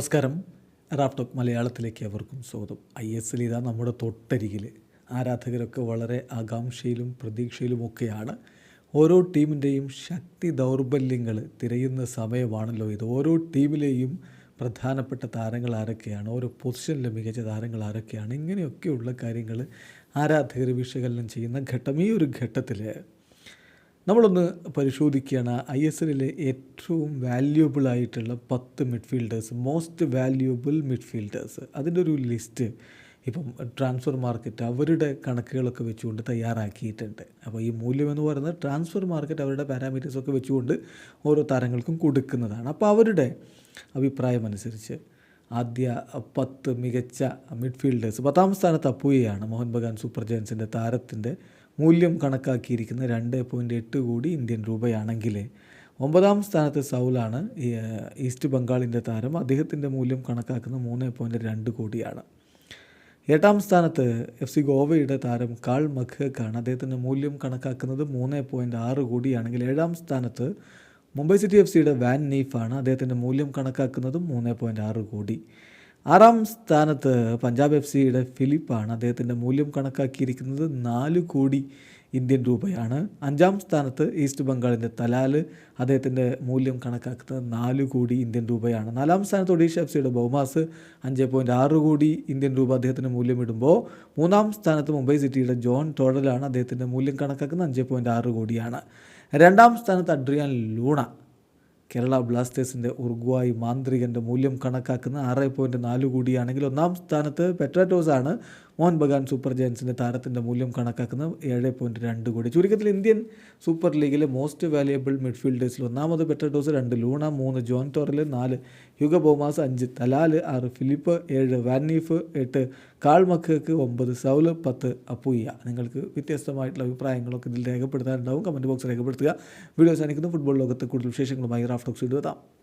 നമസ്കാരം. റാഫ്ടോക്ക് മലയാളത്തിലേക്ക് അവർക്കും സ്വാഗതം. ഐ എസ് എൽ ഇതാ നമ്മുടെ തൊട്ടരികിൽ ആരാധകരൊക്കെ വളരെ ആകാംക്ഷയിലും പ്രതീക്ഷയിലും ഒക്കെയാണ് ഓരോ ടീമിന്റെയും ശക്തി ദൗർബല്യങ്ങൾ തിരയുന്ന സമയമാണല്ലോ ഇത്. ഓരോ ടീമിലെയും പ്രധാനപ്പെട്ട താരങ്ങൾ ആരൊക്കെയാണ്? ഓരോ പൊസിഷനിലെ മികച്ച താരങ്ങൾ ആരൊക്കെയാണ്? ഇങ്ങനെയൊക്കെയുള്ള കാര്യങ്ങൾ ആരാധകർ വിശകലനം ചെയ്യുന്ന ഘട്ടം. ഈ ഒരു ഘട്ടത്തിൽ നമ്മളൊന്ന് പരിശോധിക്കുകയാണ്. ഐ എസ് എല്ലിലെ ഏറ്റവും വാല്യൂബിൾ ആയിട്ടുള്ള പത്ത് മിഡ്ഫീൽഡേഴ്സ് മോസ്റ്റ് വാല്യൂബിൾ മിഡ്ഫീൽഡേഴ്സ് അതിന്റെ ഒരു ലിസ്റ്റ് ഇപ്പം ട്രാൻസ്ഫർ മാർക്കറ്റ് അവരുടെ കണക്കുകളൊക്കെ വെച്ചുകൊണ്ട് തയ്യാറാക്കിയിട്ടുണ്ട്. അപ്പോൾ ഈ മൂല്യം എന്ന് പറയുന്നത് ട്രാൻസ്ഫർ മാർക്കറ്റ് അവരുടെ പാരാമീറ്റേഴ്സൊക്കെ വെച്ചുകൊണ്ട് ഓരോ താരങ്ങൾക്കും കൊടുക്കുന്നതാണ്. അപ്പോൾ അവരുടെ അഭിപ്രായം അനുസരിച്ച് ആദ്യ പത്ത് മികച്ച മിഡ്ഫീൽഡേഴ്സ് പത്താം സ്ഥാനത്ത് അപ്പുകയാണ് മോഹൻ ബഗാൻ സൂപ്പർ ജയൻസിന്റെ താരത്തിന്റെ മൂല്യം കണക്കാക്കിയിരിക്കുന്ന രണ്ട് പോയിന്റ് എട്ട് കോടി ഇന്ത്യൻ രൂപയാണെങ്കിൽ ഒമ്പതാം സ്ഥാനത്ത് സൗലാണ് ഈസ്റ്റ് ബംഗാളിന്റെ താരം. അദ്ദേഹത്തിന്റെ മൂല്യം കണക്കാക്കുന്ന മൂന്ന് പോയിന്റ് രണ്ട് കോടിയാണ്. എട്ടാം സ്ഥാനത്ത് എഫ് സി ഗോവയുടെ താരം കാൾ മഖാണ് അദ്ദേഹത്തിന്റെ മൂല്യം കണക്കാക്കുന്നത് മൂന്ന് പോയിന്റ് ആറ് കോടിയാണെങ്കിൽ ഏഴാം സ്ഥാനത്ത് മുംബൈ സിറ്റി എഫ് സിയുടെ വാൻ നീഫാണ്. അദ്ദേഹത്തിന്റെ മൂല്യം കണക്കാക്കുന്നതും മൂന്ന് പോയിന്റ് ആറ് കോടി. ആറാം സ്ഥാനത്ത് പഞ്ചാബ് എഫ് സിയുടെ ഫിലിപ്പാണ് അദ്ദേഹത്തിന്റെ മൂല്യം കണക്കാക്കിയിരിക്കുന്നത് നാല് കോടി ഇന്ത്യൻ രൂപയാണ്. അഞ്ചാം സ്ഥാനത്ത് ഈസ്റ്റ് ബംഗാളിന്റെ തലാൽ അദ്ദേഹത്തിന്റെ മൂല്യം കണക്കാക്കുന്നത് നാല് കോടി ഇന്ത്യൻ രൂപയാണ്. നാലാം സ്ഥാനത്ത് ഒഡീഷ എഫ് സിയുടെ ബൗമാസ് അഞ്ച് പോയിന്റ് ആറ് കോടി ഇന്ത്യൻ രൂപ അദ്ദേഹത്തിന്റെ മൂല്യം ഇടുമ്പോൾ മൂന്നാം സ്ഥാനത്ത് മുംബൈ സിറ്റിയുടെ ജോൺ ടോഡലാണ് അദ്ദേഹത്തിന്റെ മൂല്യം കണക്കാക്കുന്നത് അഞ്ച് പോയിന്റ് ആറ് കോടിയാണ്. രണ്ടാം സ്ഥാനത്ത് അഡ്രിയാൻ ലൂണ കേരള ബ്ലാസ്റ്റേഴ്സിന്റെ ഉറുഗ്വായി മാന്ത്രികന്റെ മൂല്യം കണക്കാക്കുന്ന ആറ് പോയിന്റ് നാല് കൂടിയാണെങ്കിൽ ഒന്നാം സ്ഥാനത്ത് പെട്രാറ്റോസാണ് മോഹൻ ബഗാൻ സൂപ്പർ ജയൻസിന്റെ താരത്തിന്റെ മൂല്യം കണക്കാക്കുന്ന ഏഴ് പോയിന്റ് രണ്ട് കോടി. ചുരുക്കത്തിൽ ഇന്ത്യൻ സൂപ്പർ ലീഗിലെ മോസ്റ്റ് വാല്യുബിൾ മിഡ്ഫീൽഡേഴ്സിൽ ഒന്നാമത് പെട്രാറ്റോസ് രണ്ട് ലൂണ മൂന്ന് ജോൺ ടോറൽ നാല് യുഗ ബോമാസ് അഞ്ച് തലാൽ ആറ് ഫിലിപ്പ് ഏഴ് വാനീഫ് എട്ട് കാൾ മക്കക്ക് ഒമ്പത് സൗൽ പത്ത് അപ്പൂയ്യ. നിങ്ങൾക്ക് വ്യത്യസ്തമായിട്ടുള്ള അഭിപ്രായങ്ങളൊക്കെ ഇതിൽ രേഖപ്പെടുത്താനുണ്ടാവും. കമന്റ് ബോക്സ് രേഖപ്പെടുത്തുക. വീഡിയോ അവസാനിക്കുന്നു. ഫുട്ബോൾ ലോകത്ത് കൂടുതൽ വിശേഷങ്ങളുമായി റാഫ്റ്റോക്സ് എത്താം.